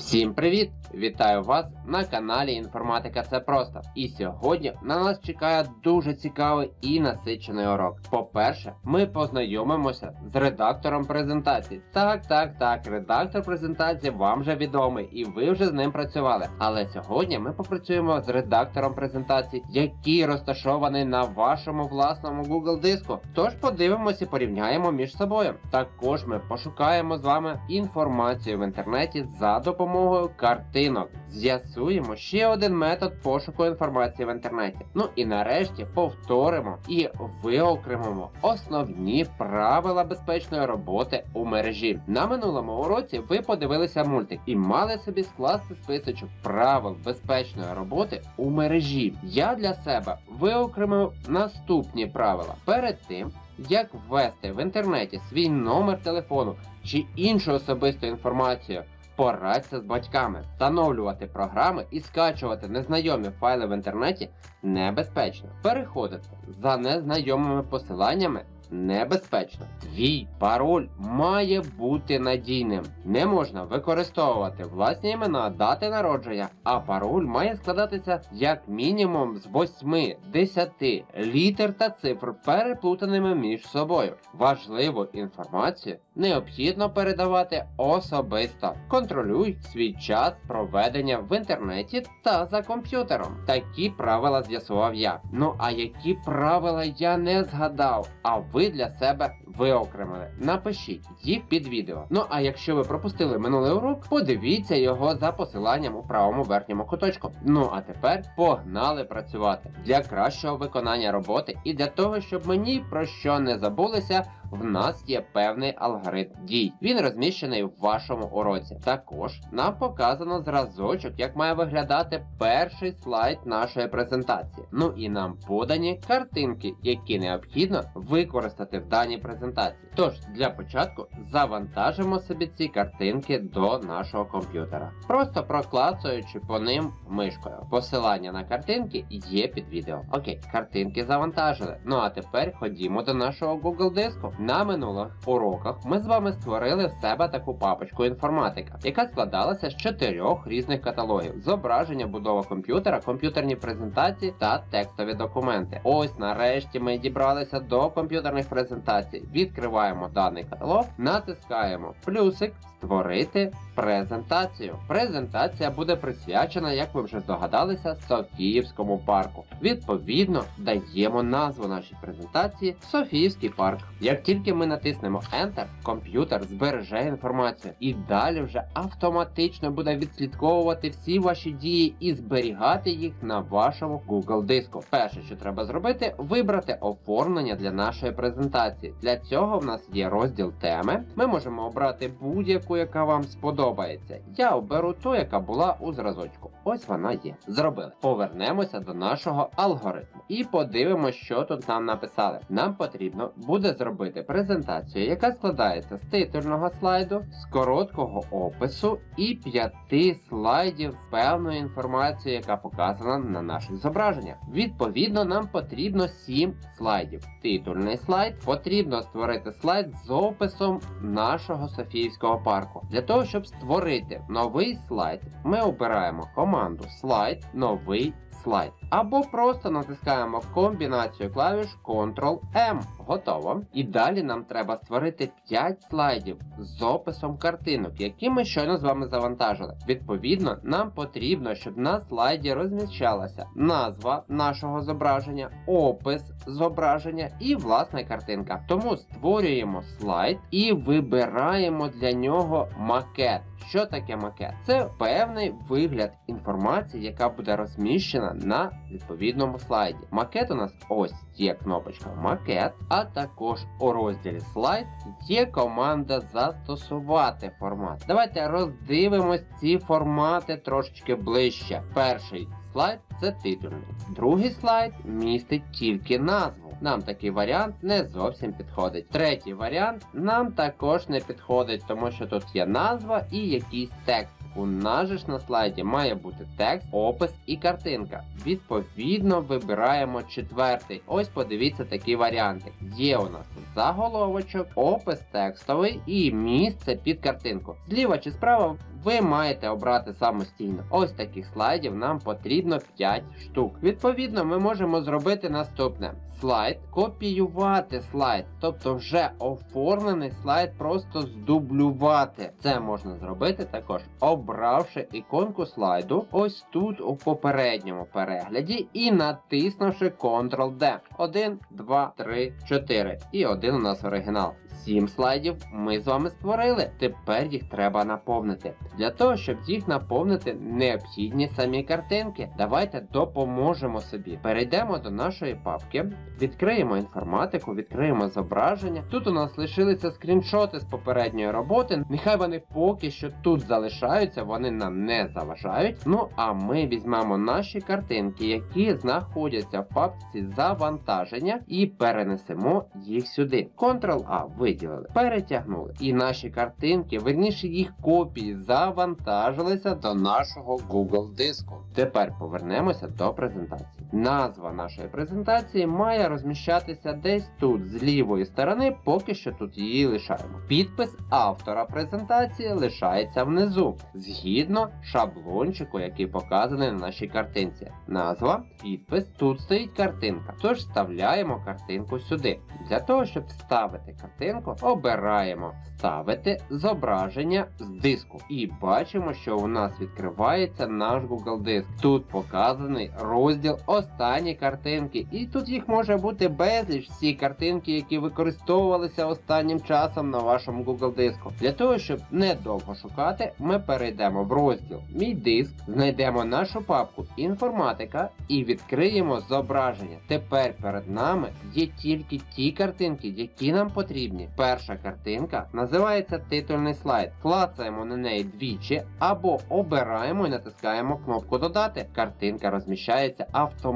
Всім привіт! Вітаю вас на каналі Інформатика Це Просто. І сьогодні на нас чекає дуже цікавий і насичений урок. По-перше, ми познайомимося з редактором презентації. Так, так, так, редактор презентації вам вже відомий, і ви вже з ним працювали. Але сьогодні ми попрацюємо з редактором презентації, який розташований на вашому власному Google диску. Тож подивимося і порівняємо між собою. Також ми пошукаємо з вами інформацію в інтернеті за допомогою картинок. З'ясуємо ще один метод пошуку інформації в інтернеті. Ну і нарешті повторимо і виокремимо основні правила безпечної роботи у мережі. На минулому уроці ви подивилися мультик і мали собі скласти списочок правил безпечної роботи у мережі. Я для себе виокремив наступні правила. Перед тим як ввести в інтернеті свій номер телефону чи іншу особисту інформацію. Порадься з батьками. Встановлювати програми і скачувати незнайомі файли в інтернеті небезпечно. Переходити за незнайомими посиланнями небезпечно. Твій пароль має бути надійним. Не можна використовувати власні імена, дати народження, а пароль має складатися як мінімум з 8-10 літер та цифр, переплутаними між собою. Важливу інформацію необхідно передавати особисто. Контролюй свій час проведення в інтернеті та за комп'ютером. Такі правила з'ясував я. Ну а які правила я не згадав, а ви для себе виокремили. Напишіть їх під відео. Ну а якщо ви пропустили минулий урок, подивіться його за посиланням у правому верхньому куточку. Ну а тепер погнали працювати для кращого виконання роботи і для того, щоб мені про що не забулися. В нас є певний алгоритм дій. Він розміщений в вашому уроці. Також нам показано зразочок, як має виглядати перший слайд нашої презентації. Ну і нам подані картинки, які необхідно використати в даній презентації. Тож для початку завантажимо собі ці картинки до нашого комп'ютера, просто проклацуючи по ним мишкою. Посилання на картинки є під відео. Окей, картинки завантажили. Ну а тепер ходімо до нашого Google диску. На минулих уроках ми з вами створили в себе таку папочку інформатика, яка складалася з чотирьох різних каталогів: зображення, будова комп'ютера, комп'ютерні презентації та текстові документи. Ось нарешті ми дібралися до комп'ютерних презентацій. Відкриваємо даний каталог, натискаємо плюсик. Створити презентацію. Презентація буде присвячена, як ви вже здогадалися, Софіївському парку. Відповідно, даємо назву нашій презентації Софіївський парк. Як тільки ми натиснемо Enter, комп'ютер збереже інформацію і далі вже автоматично буде відслідковувати всі ваші дії і зберігати їх на вашому Google диску. Перше, що треба зробити, вибрати оформлення для нашої презентації. Для цього в нас є розділ теми. Ми можемо обрати будь-яку, яка вам сподобається. Я оберу ту, яка була у зразочку. Ось вона є. Зробили. Повернемося до нашого алгоритму і подивимося, що тут нам написали. Нам потрібно буде зробити презентацію, яка складається з титульного слайду, з короткого опису і п'яти слайдів з певною інформацією, яка показана на наших зображеннях. Відповідно, нам потрібно 7 слайдів. Титульний слайд потрібно створити слайд з описом нашого Софіївського парку. Для того, щоб створити новий слайд, ми обираємо команду слайд, новий слайд. Або просто натискаємо комбінацію клавіш Ctrl-M. Готово. І далі нам треба створити 5 слайдів з описом картинок, які ми щойно з вами завантажили. Відповідно, нам потрібно, щоб на слайді розміщалася назва нашого зображення, опис зображення і власна картинка. Тому створюємо слайд і вибираємо для нього макет. Що таке макет? Це певний вигляд інформації, яка буде розміщена на відповідному слайді. Макет у нас ось є кнопочка макет, а також у розділі слайд є команда застосувати формат. Давайте роздивимось ці формати трошечки ближче. Перший слайд це титульний. Другий слайд містить тільки назву. Нам такий варіант не зовсім підходить. Третій варіант нам також не підходить, тому що тут є назва і якийсь текст. У нас же ж на слайді має бути текст, опис і картинка. Відповідно, вибираємо четвертий. Ось подивіться такі варіанти. Є у нас заголовочок, опис текстовий і місце під картинку. Зліва чи справа ви маєте обрати самостійно. Ось таких слайдів нам потрібно 5 штук. Відповідно, ми можемо зробити наступне. Слайд, копіювати слайд, тобто вже оформлений слайд просто здублювати. Це можна зробити також, обравши іконку слайду ось тут у попередньому перегляді і натиснувши Ctrl-D. 1, 2, 3, 4. І один у нас оригінал. Сім слайдів ми з вами створили. Тепер їх треба наповнити. Для того, щоб їх наповнити, необхідні самі картинки. Давайте допоможемо собі. Перейдемо до нашої папки, відкриємо інформатику, відкриємо зображення. Тут у нас лишилися скріншоти з попередньої роботи. Нехай вони поки що тут залишаються, вони нам не заважають. Ну а ми візьмемо наші картинки, які знаходяться в папці завантаження, і перенесемо їх сюди. Ctrl-A виділили, перетягнули. І наші картинки, верніше їх копії, завантажилися до нашого Google диску. Тепер повернемося до презентації. Назва нашої презентації має розміщатися десь тут, з лівої сторони, поки що тут її лишаємо. Підпис автора презентації лишається внизу, згідно шаблончику, який показаний на нашій картинці. Назва, підпис, тут стоїть картинка. Тож вставляємо картинку сюди. Для того, щоб вставити картинку, обираємо вставити зображення з диску. І бачимо, що у нас відкривається наш Google диск. Тут показаний розділ останні картинки, і тут їх може бути безліч всі картинки, які використовувалися останнім часом на вашому Google диску. Для того, щоб недовго шукати, ми перейдемо в розділ Мій диск, знайдемо нашу папку інформатика і відкриємо зображення. Тепер перед нами є тільки ті картинки, які нам потрібні. Перша картинка називається титульний слайд. Клацаємо на неї двічі або обираємо і натискаємо кнопку Додати. Картинка розміщається автоматично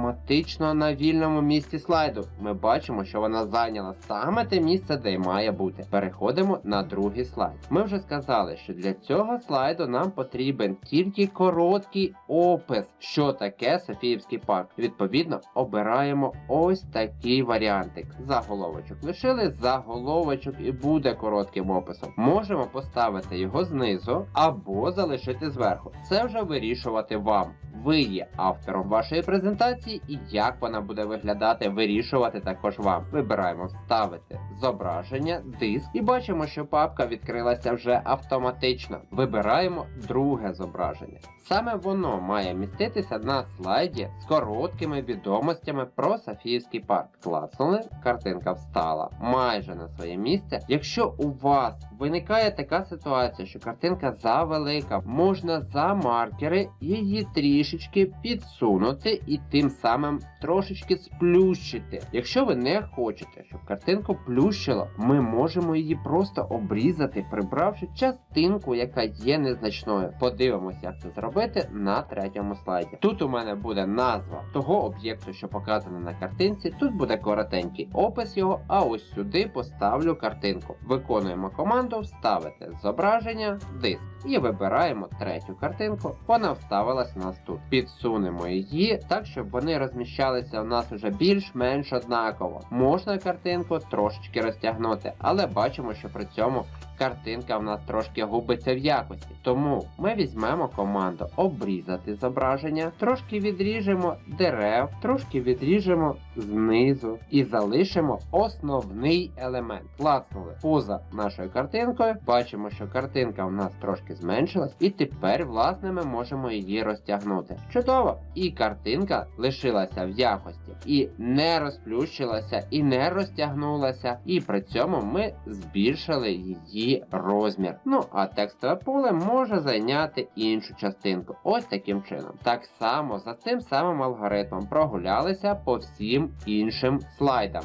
на вільному місці слайду. Ми бачимо, що вона зайняла саме те місце, де й має бути. Переходимо на другий слайд. Ми вже сказали, що для цього слайду нам потрібен тільки короткий опис, що таке Софіївський парк. Відповідно, обираємо ось такий варіантик. Заголовочок лишили, заголовочок і буде коротким описом. Можемо поставити його знизу або залишити зверху. Це вже вирішувати вам. Ви є автором вашої презентації, і як вона буде виглядати, вирішувати також вам. Вибираємо вставити зображення, диск, і бачимо, що папка відкрилася вже автоматично. Вибираємо друге зображення. Саме воно має міститися на слайді з короткими відомостями про Софіївський парк. Клацнули, картинка встала майже на своє місце. Якщо у вас виникає така ситуація, що картинка завелика, можна за маркери її трішечки підсунути і тим самим трошечки сплющити. Якщо ви не хочете, щоб картинку плющило, ми можемо її просто обрізати, прибравши частинку, яка є незначною. Подивимося, як це зробити на третьому слайді. Тут у мене буде назва того об'єкту, що показано на картинці. Тут буде коротенький опис його, а ось сюди поставлю картинку. Виконуємо команду вставити зображення, диск. І вибираємо третю картинку. Вона вставилась у нас тут. Підсунемо її так, щоб вони розміщалися у нас уже більш-менш однаково. Можна картинку трошечки розтягнути, але бачимо, що при цьому картинка в нас трошки губиться в якості. Тому ми візьмемо команду обрізати зображення, трошки відріжемо дерев, трошки відріжемо знизу і залишимо основний елемент. Клацнули поза нашою картинкою. Бачимо, що картинка в нас трошки зменшилась, і тепер, власне, ми можемо її розтягнути. Чудово! І картинка лишилася в якості, і не розплющилася, і не розтягнулася. І при цьому ми збільшили її розмір. Ну а текстове поле може зайняти іншу частинку. Ось таким чином. Так само за цим самим алгоритмом прогулялися по всім іншим слайдам.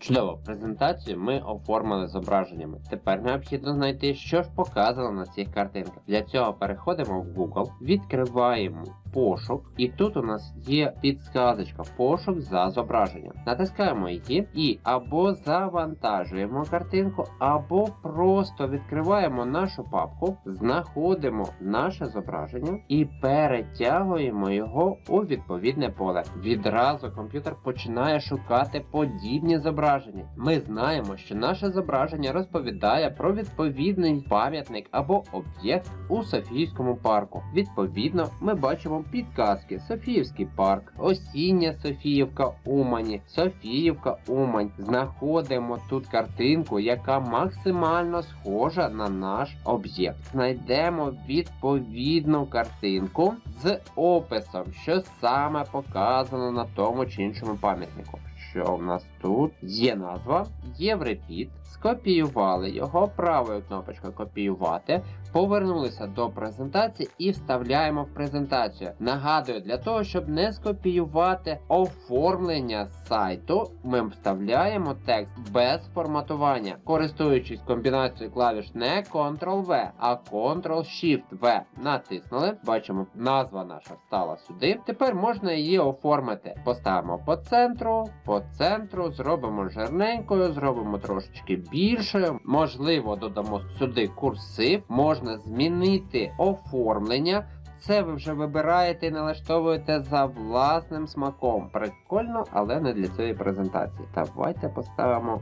Чудово, презентацію ми оформили зображеннями. Тепер необхідно знайти, що ж показано на цих картинках. Для цього переходимо в Google, відкриваємо пошук, і тут у нас є підсказочка пошук за зображенням. Натискаємо її і або завантажуємо картинку, або просто відкриваємо нашу папку, знаходимо наше зображення і перетягуємо його у відповідне поле. Відразу комп'ютер починає шукати подібні зображення. Ми знаємо, що наше зображення розповідає про відповідний пам'ятник або об'єкт у Софійському парку. Відповідно, ми бачимо підказки: Софіївський парк, Осіння Софіївка Умані, Софіївка Умань. Знаходимо тут картинку, яка максимально схожа на наш об'єкт. Знайдемо відповідну картинку з описом, що саме показано на тому чи іншому пам'ятнику. Що в нас тут є назва, Єврепід, скопіювали його правою кнопочкою копіювати, повернулися до презентації і вставляємо в презентацію. Нагадую, для того, щоб не скопіювати оформлення сайту, ми вставляємо текст без форматування, користуючись комбінацією клавіш не Ctrl-V, а Ctrl-Shift-V. Натиснули, бачимо, назва наша встала сюди. Тепер можна її оформити. Поставимо по центру, по центру, зробимо жирненькою, зробимо трошечки більшою. Можливо, додамо сюди курсив, можна змінити оформлення. Це ви вже вибираєте і налаштовуєте за власним смаком. Прикольно, але не для цієї презентації. Давайте поставимо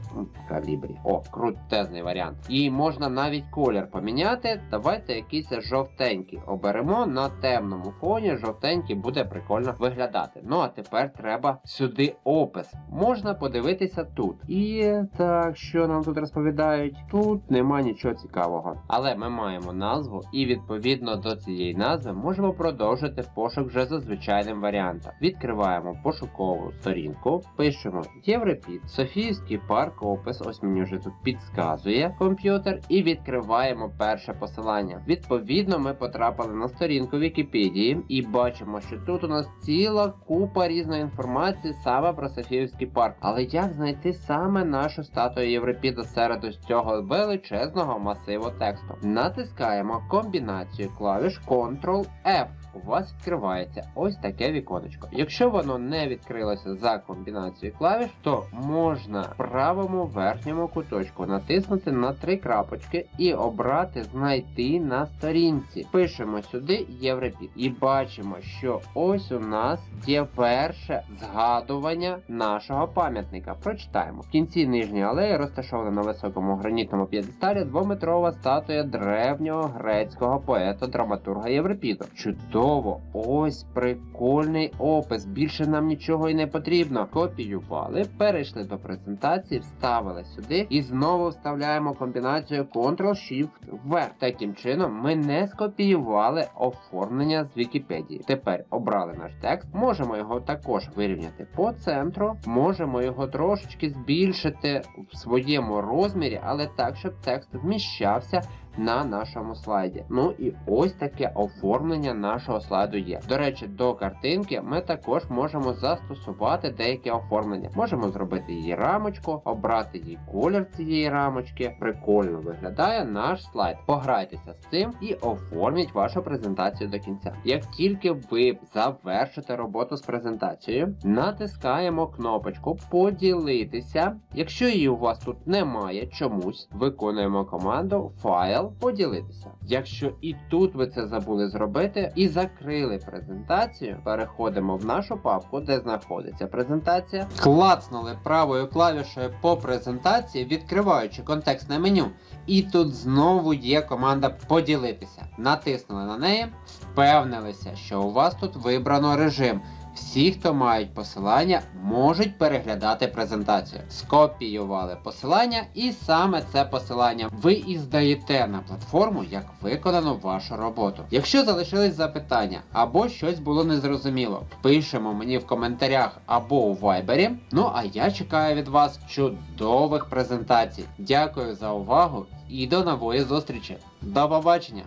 калібрі. О, крутезний варіант. І можна навіть колір поміняти. Давайте якийсь жовтенький оберемо на темному фоні. Жовтенький буде прикольно виглядати. Ну а тепер треба сюди опис. Можна подивитися тут. І так, що нам тут розповідають? Тут нема нічого цікавого. Але ми маємо назву, і відповідно до цієї назви можемо продовжити пошук вже за звичайним варіантом. Відкриваємо пошукову сторінку, пишемо Європід, Софіївський парк, опис. Ось мені вже тут підсказує комп'ютер, і відкриваємо перше посилання. Відповідно, ми потрапили на сторінку Вікіпедії і бачимо, що тут у нас ціла купа різної інформації саме про Софіївський парк. Але як знайти саме нашу статую Європіда серед ось цього величезного масиву тексту? Натискаємо комбінацію клавіш Ctrl-F. У вас відкривається ось таке віконечко. Якщо воно не відкрилося за комбінацією клавіш, то можна в правому верхньому куточку натиснути на три крапочки і обрати знайти на сторінці. Пишемо сюди Європід і бачимо, що ось у нас є перше згадування нашого пам'ятника. Прочитаємо. В кінці нижньої алеї розташована на високому гранітному п'єдесталі двометрова статуя древнього грецького поета драматурга Європіду. Чудово! Ось прикольний опис. Більше нам нічого і не потрібно. Копіювали, перейшли до презентації, вставили сюди і знову вставляємо комбінацію Ctrl-Shift-V. Таким чином, ми не скопіювали оформлення з Вікіпедії. Тепер обрали наш текст, можемо його також вирівняти по центру, можемо його трошечки збільшити в своєму розмірі, але так, щоб текст вміщався на нашому слайді. Ну і ось таке оформлення нашого слайду є. До речі, до картинки ми також можемо застосувати деяке оформлення. Можемо зробити її рамочку, обрати їй колір цієї рамочки. Прикольно виглядає наш слайд. Пограйтеся з цим і оформіть вашу презентацію до кінця. Як тільки ви завершите роботу з презентацією, натискаємо кнопочку поділитися. Якщо її у вас тут немає чомусь, виконуємо команду файл поділитися. Якщо і тут ви це забули зробити і закрили презентацію, переходимо в нашу папку, де знаходиться презентація. Клацнули правою клавішою по презентації, відкриваючи контекстне меню. І тут знову є команда поділитися. Натиснули на неї, впевнилися, що у вас тут вибрано режим. Всі, хто мають посилання, можуть переглядати презентацію. Скопіювали посилання, і саме це посилання ви і здаєте на платформу, як виконано вашу роботу. Якщо залишились запитання або щось було незрозуміло, пишемо мені в коментарях або у вайбері. Ну а я чекаю від вас чудових презентацій. Дякую за увагу і до нової зустрічі. До побачення!